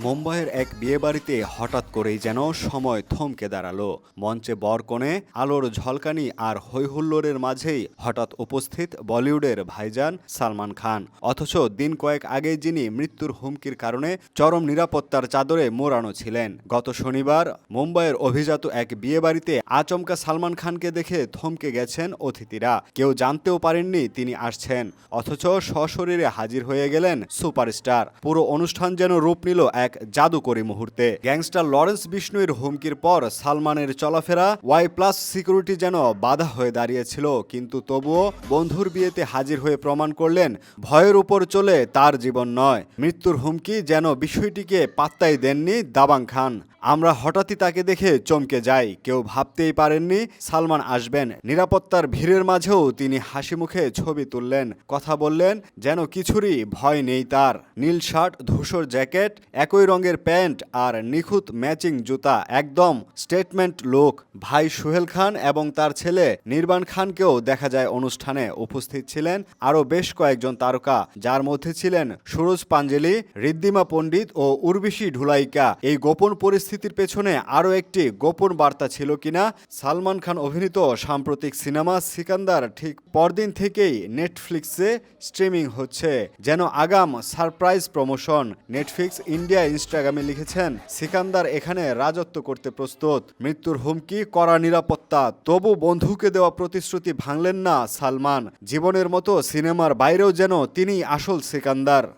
মুম্বাইয়ের এক বিয়েবাড়িতে হঠাৎ করেই যেন সময় থমকে দাঁড়াল। মঞ্চে বরকনে, আলোর ঝলকানি আর হৈহুল্লোড়ের মাঝেই হঠাৎ উপস্থিত বলিউডের ভাইজান সালমান খান। অথচ দিন কয়েক আগে যিনি মৃত্যুর হুমকির কারণে চরম নিরাপত্তার চাদরে মোড়ানো ছিলেন। গত শনিবার মুম্বাইয়ের অভিজাত এক বিয়েবাড়িতে আচমকা সালমান খানকে দেখে থমকে গেছেন অতিথিরা। কেউ জানতেও পারেননি তিনি আসছেন। অথচ সশরীরে হাজির হয়ে গেলেন সুপারস্টার। পুরো অনুষ্ঠান যেন রূপ নিল এক জাদুকরী মুহূর্তে। গ্যাংস্টার লরেন্স বিষ্ণুর হুমকির পর সালমানের চলাফেরা ওয়াই প্লাস সিকিউরিটি যেন বাধা হয়ে দাঁড়িয়েছিল, কিন্তু তবুও বন্ধুর বিয়েতে হাজির হয়ে প্রমাণ করলেন, ভয়ের উপর চলে তার জীবন নয়। মৃত্যুর হুমকি যেন বিষয়টিকে পাত্তাই দেননি দাবাং খান। আমরা হঠাৎই তাকে দেখে চমকে যাই। কেউ ভাবতেই পারেননি সালমান আসবেন। নিরাপত্তার ভিড়ের মাঝেও তিনি হাসি মুখে ছবি তুললেন। কথা বললেন, যেন কিছুরই ভয় নেই তার। নীল শার্ট, ধূসর জ্যাকেট, একই রঙের প্যান্ট আর নিখুঁত ম্যাচিং জুতা একদম স্টেটমেন্ট লোক। ভাই সুহেল খান এবং তার ছেলে নির্বাণ খানকেও দেখা যায় অনুষ্ঠানে উপস্থিত ছিলেন আরও বেশ কয়েকজন তারকা। যার মধ্যে ছিলেন সুরজ পাঞ্জেলি ঋদ্ধিমা পণ্ডিত ও উর্বিশী ঢুলাইকা। এই গোপন পরিস্থিতির পেছনে আরও একটি গোপন বার্তা ছিল কিনা? সালমান খান অভিনীত সাম্প্রতিক সিনেমা সিকান্দার ঠিক পরদিন থেকেই নেটফ্লিক্সে স্ট্রিমিং হচ্ছে। যেন আগাম সারপ্রাইজ প্রমোশন। নেটফ্লিক্স ইন্ডিয়া ইনস্টাগ্রামে লিখেছেন, সিকান্দার এখানে রাজত্ব করতে প্রস্তুত। মৃত্যুর হুমকি করা নিরাপত্তা। তবু বন্ধুকে দেওয়া প্রতিশ্রুতি ভাঙলেন না সালমান। জীবনের মতো সিনেমার বাইরেও যেন তিনি আসল সিকান্দার।